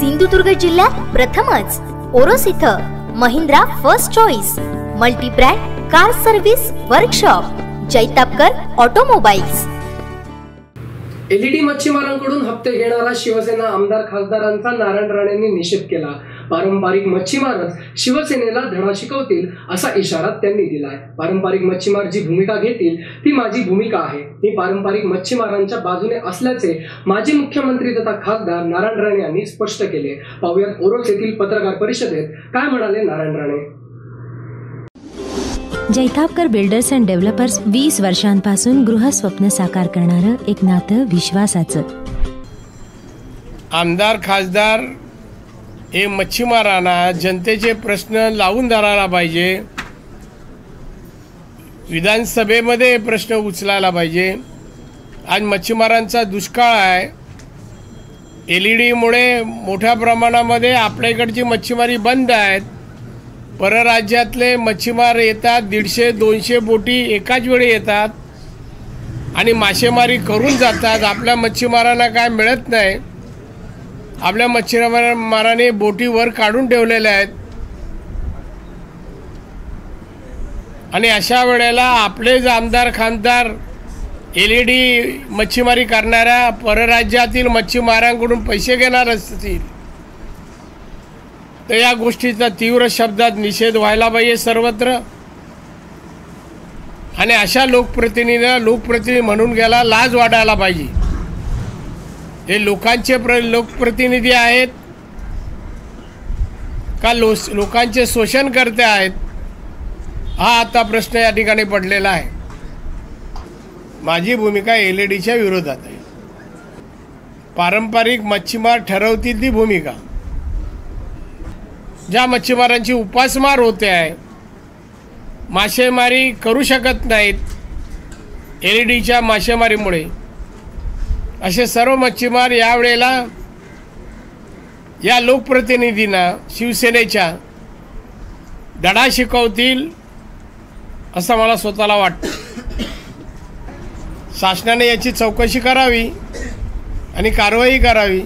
सिंधुदुर्ग जिल्ह्यात प्रथमच. ओरोस इथं Mahindra first choice multibrand car service workshop Jaitapkar automobiles. LED मच्छीमारांकडून हप्ते घेणारा शिवसेना आमदार खासदारांचा नारायण राणेंनी निषेध केला. पारंपरिक मच्छीमारच शिवसेनेला धडा शिकवतील असा इशारा त्यांनी दिलाय. पारंपरिक मच्छीमार जी भूमिका घेतील ती माझी भूमिका आहे. मी पारंपरिक मच्छीमारांच्या बाजूने असल्याचे माजी मुख्यमंत्री तथा खासदार नारायण राणे यांनी स्पष्ट केले. पाहुयात ओरोस येथील पत्रकार परिषदेत काय म्हणाले Narayan Rane? Jaitapkar builders and developers वीस वर्षांपासून गृहस्वप्न साकार करणारं एक नातं विश्वासाचं. आमदार खासदार हे मच्छीमारांना जनतेचे प्रश्न लावून धरायला पाहिजे. विधानसभेमध्ये प्रश्न उचलायला पाहिजे. आज मच्छीमारांचा दुष्काळ आहे. एल ई डीमुळे मोठ्या प्रमाणामध्ये आपल्या इकडची मच्छीमारी बंद आहेत. परराज्यातले मच्छीमार येतात दीडशे दोनशे बोटी एकाच वेळी येतात. आणि मासेमारी करून जातात. आपल्या मच्छीमारांना काय मिळत नाही. आपल्या मच्छीमाराने बोटी वर काढून ठेवलेल्या आहेत. आणि अशा वेळेला आपलेच आमदार खासदार एल ई डी मच्छीमारी करणाऱ्या परराज्यातील मच्छीमारांकडून पैसे घेणार असतील तर या गोष्टीचा तीव्र शब्दात निषेध व्हायला पाहिजे सर्वत्र. आणि अशा लोकप्रतिनिधीला लोकप्रतिनिधी म्हणून गेला लाज वाटायला पाहिजे. हे लोकांचे प्र लोकप्रतिनिधी आहेत. का लो लोकांचे शोषण करते आहेत? हा आता प्रश्न या ठिकाणी पडलेला आहे. माझी भूमिका एल ई डीच्या विरोधात आहे. पारंपरिक मच्छीमार ठरवतील ती भूमिका. ज्या मच्छीमारांची उपासमार होते आहे मासेमारी करू शकत नाहीत. एल ई डीच्या मासेमारीमुळे असे सर्व मच्छीमार यावेळेला या लोकप्रतिनिधींना शिवसेनेच्या धडा शिकवतील असं मला स्वतःला वाटतं. शासनाने याची चौकशी करावी आणि कारवाई करावी.